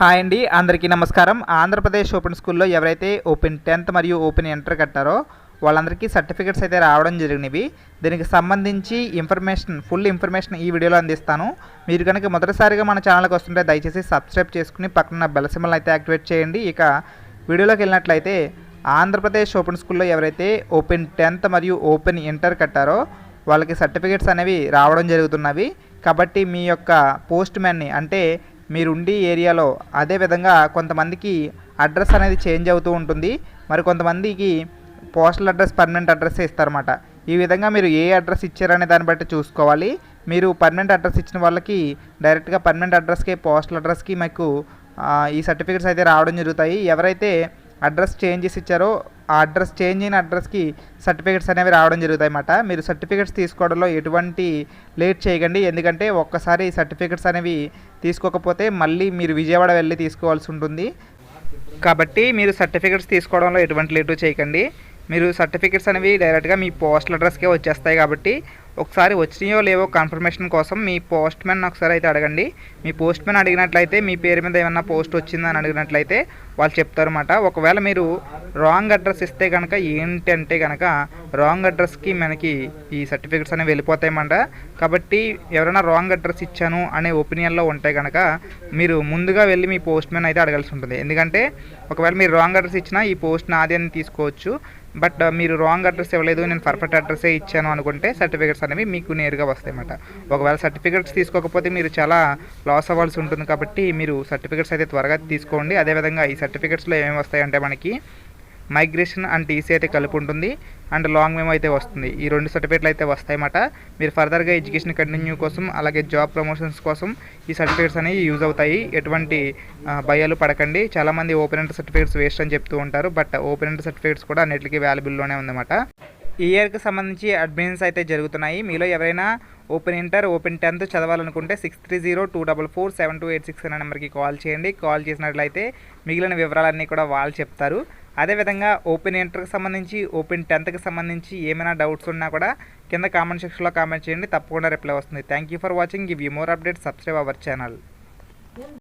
Hi అండి అందరికీ నమస్కారం. ఆంధ్రప్రదేశ్ ఓపెన్ స్కూల్లో ఎవరైతే ఓపెన్ టెన్త్ మరియు ఓపెన్ ఇంటర్ కట్టారో వాళ్ళందరికీ సర్టిఫికెట్స్ అయితే రావడం జరిగినవి. దీనికి సంబంధించి ఇన్ఫర్మేషన్ ఫుల్ ఇన్ఫర్మేషన్ ఈ వీడియోలో అందిస్తాను. మీరు కనుక మొదటిసారిగా మన ఛానల్కి వస్తుంటే దయచేసి సబ్స్క్రైబ్ చేసుకుని పక్కన బెల్ సింబల్ అయితే యాక్టివేట్ చేయండి. ఇక వీడియోలోకి వెళ్ళినట్లయితే ఆంధ్రప్రదేశ్ ఓపెన్ స్కూల్లో ఎవరైతే ఓపెన్ టెన్త్ మరియు ఓపెన్ ఇంటర్ కట్టారో వాళ్ళకి సర్టిఫికేట్స్ అనేవి రావడం జరుగుతున్నవి. కాబట్టి మీ యొక్క పోస్ట్ మ్యాన్ని అంటే మీరుండి ఏరియాలో అదేవిధంగా కొంతమందికి అడ్రస్ అనేది చేంజ్ అవుతూ ఉంటుంది. మరి కొంతమందికి పోస్టల్ అడ్రస్ పర్మనెంట్ అడ్రస్ ఇస్తారన్నమాట. ఈ విధంగా మీరు ఏ అడ్రస్ ఇచ్చారనే దాన్ని బట్టి చూసుకోవాలి. మీరు పర్మనెంట్ అడ్రస్ ఇచ్చిన వాళ్ళకి డైరెక్ట్గా పర్మనెంట్ అడ్రస్కి పోస్టల్ అడ్రస్కి మీకు ఈ సర్టిఫికేట్స్ అయితే రావడం జరుగుతాయి. ఎవరైతే అడ్రస్ చేంజెస్ ఇచ్చారో ఆ అడ్రస్ చేంజ్ అయిన అడ్రస్కి సర్టిఫికేట్స్ అనేవి రావడం జరుగుతాయి అన్నమాట మీరు సర్టిఫికేట్స్ తీసుకోవడంలో ఎటువంటి లేట్ చేయకండి. ఎందుకంటే ఒక్కసారి సర్టిఫికేట్స్ అనేవి తీసుకోకపోతే మళ్ళీ మీరు విజయవాడ వెళ్ళి తీసుకోవాల్సి ఉంటుంది. కాబట్టి మీరు సర్టిఫికేట్స్ తీసుకోవడంలో ఎటువంటి లేటు చేయకండి. మీరు సర్టిఫికేట్స్ అనేవి డైరెక్ట్గా మీ పోస్టల్ అడ్రస్కే వచ్చేస్తాయి కాబట్టి ఒకసారి వచ్చినాయో లేవో కన్ఫర్మేషన్ కోసం మీ పోస్ట్ మ్యాన్ ఒకసారి అయితే అడగండి. మీ పోస్ట్ మ్యాన్ అడిగినట్లయితే మీ పేరు మీద ఏమన్నా పోస్ట్ వచ్చిందని అడిగినట్లయితే వాళ్ళు చెప్తారన్నమాట ఒకవేళ మీరు రాంగ్ అడ్రస్ ఇస్తే కనుక ఏంటంటే కనుక రాంగ్ అడ్రస్కి మనకి ఈ సర్టిఫికేట్స్ అనేవి వెళ్ళిపోతాయన్నమాట కాబట్టి ఎవరైనా రాంగ్ అడ్రస్ ఇచ్చాను అనే ఒపీనియన్లో ఉంటే కనుక మీరు ముందుగా వెళ్ళి మీ పోస్ట్ మ్యాన్ అయితే అడగాల్సి ఉంటుంది. ఎందుకంటే ఒకవేళ మీరు రాంగ్ అడ్రస్ ఇచ్చినా ఈ పోస్ట్ నాది అని తీసుకోవచ్చు. బట్ మీరు రాంగ్ అడ్రస్ ఇవ్వలేదు నేను పర్ఫెక్ట్ అడ్రస్సే ఇచ్చాను అనుకుంటే సర్టిఫికేట్స్ అనేవి మీకు నేరుగా వస్తాయన్నమాట ఒకవేళ సర్టిఫికేట్స్ తీసుకోకపోతే మీరు చాలా లాస్ అవ్వాల్సి ఉంటుంది కాబట్టి మీరు సర్టిఫికేట్స్ అయితే త్వరగా తీసుకోండి. అదేవిధంగా ఈ సర్టిఫికేట్స్లో ఏమేమి వస్తాయంటే మనకి మైగ్రేషన్ అండ్ టీసీ అయితే కలిపి ఉంటుంది అండ్ లాంగ్ మేమో అయితే వస్తుంది. ఈ రెండు సర్టిఫికేట్లు అయితే వస్తాయన్నమాట. మీరు ఫర్దర్గా ఎడ్యుకేషన్ కంటిన్యూ కోసం అలాగే జాబ్ ప్రమోషన్స్ కోసం ఈ సర్టిఫికేట్స్ అనేవి యూజ్ అవుతాయి. ఎటువంటి భయాలు పడకండి. చాలామంది ఓపెన్ ఎంటర్ సర్టిఫికేట్స్ వేస్ట్ అని చెప్తూ ఉంటారు. బట్ ఓపెన్ ఎంటర్ సర్టిఫికేట్స్ కూడా అన్నిటికీ వ్యాల్యుబుల్లోనే ఉందన్నమాట. ఈ ఇయర్కి సంబంధించి అడ్మిషన్స్ అయితే జరుగుతున్నాయి. మీలో ఎవరైనా open inter open tenth చదవాలనుకుంటే six three zero two double four seven two eight six అనే నెంబర్కి కాల్ చేయండి. కాల్ చేసినట్లయితే మిగిలిన వివరాలన్నీ కూడా వాళ్ళు చెప్తారు. అదేవిధంగా ఓపెన్ ఇంటర్కి సంబంధించి ఓపెన్ టెన్త్కి సంబంధించి ఏమైనా డౌట్స్ ఉన్నా కూడా కింద కామెంట్ సెక్షన్లో కామెంట్ చేయండి. తప్పకుండా రిప్లై వస్తుంది. Thank you for watching give you more update subscribe our channel